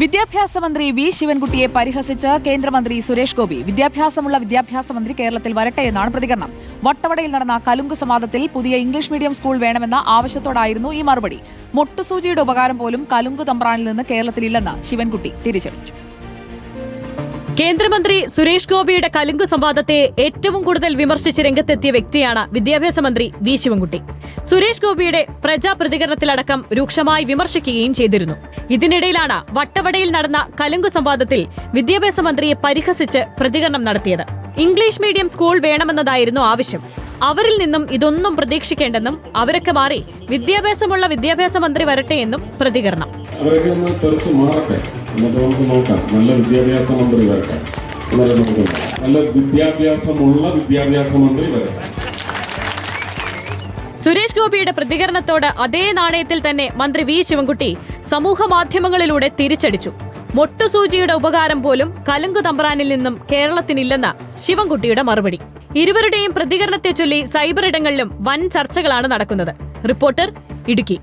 വിദ്യാഭ്യാസ മന്ത്രി വി ശിവൻകുട്ടിയെ പരിഹസിച്ച് കേന്ദ്രമന്ത്രി സുരേഷ് ഗോപി. വിദ്യാഭ്യാസമുള്ള വിദ്യാഭ്യാസ മന്ത്രി കേരളത്തിൽ വരട്ടെ എന്നാണ് പ്രതികരണം. വട്ടവടയിൽ നടന്ന കലുങ്ക് സംവാദത്തിൽ പുതിയ ഇംഗ്ലീഷ് മീഡിയം സ്കൂൾ വേണമെന്ന ആവശ്യത്തോടായിരുന്നു ഈ മറുപടി. മുട്ടുസൂചിയുടെ ഉപകാരം പോലും കലുങ്ക് തമ്പ്രാനിൽ നിന്ന് കേരളത്തിലില്ലെന്ന് ശിവൻകുട്ടി തിരിച്ചടിച്ചു കേന്ദ്രമന്ത്രി സുരേഷ് ഗോപിയുടെ കലുങ്ക് സംവാദത്തെ ഏറ്റവും കൂടുതൽ വിമർശിച്ച് രംഗത്തെത്തിയ വ്യക്തിയാണ് വിദ്യാഭ്യാസ മന്ത്രി വി ശിവൻകുട്ടി. സുരേഷ് ഗോപിയുടെ പ്രജാപ്രതികരണത്തിലടക്കം രൂക്ഷമായി വിമർശിക്കുകയും ചെയ്തിരുന്നു. ഇതിനിടയിലാണ് വട്ടവടയിൽ നടന്ന കലുങ്ക് സംവാദത്തിൽ വിദ്യാഭ്യാസ മന്ത്രിയെ പരിഹസിച്ച് പ്രതികരണം നടത്തിയത്. ഇംഗ്ലീഷ് മീഡിയം സ്കൂൾ വേണമെന്നതായിരുന്നു ആവശ്യം. അവരിൽ നിന്നും ഇതൊന്നും പ്രതീക്ഷിക്കേണ്ടെന്നും അവരൊക്കെ മാറി വിദ്യാഭ്യാസമുള്ള വിദ്യാഭ്യാസ മന്ത്രി വരട്ടെ എന്നും പ്രതികരണം. എന്നിട്ട് നമുക്ക് നോക്കാം. നല്ല വിദ്യാഭ്യാസ മന്ത്രി വരട്ടെ. എന്നാലും നമുക്ക് നല്ല വിദ്യാഭ്യാസമുള്ള വിദ്യാഭ്യാസ മന്ത്രി വരട്ടെ. സുരേഷ് ഗോപിയുടെ പ്രതികരണത്തോട് അതേ നാണയത്തിൽ തന്നെ മന്ത്രി വി ശിവൻകുട്ടി സമൂഹ മാധ്യമങ്ങളിലൂടെ തിരിച്ചടിച്ചു. മൊട്ടുസൂചിയുടെ ഉപകാരം പോലും കലുങ്കു തമ്പ്രാനിൽ നിന്നും കേരളത്തിനില്ലെന്ന ശിവൻകുട്ടിയുടെ മറുപടി. ഇരുവരുടെയും പ്രതികരണത്തെ ചൊല്ലി സൈബർ ഇടങ്ങളിലും വൻ ചർച്ചകളാണ് നടക്കുന്നത്. റിപ്പോർട്ടർ ഇടുക്കി.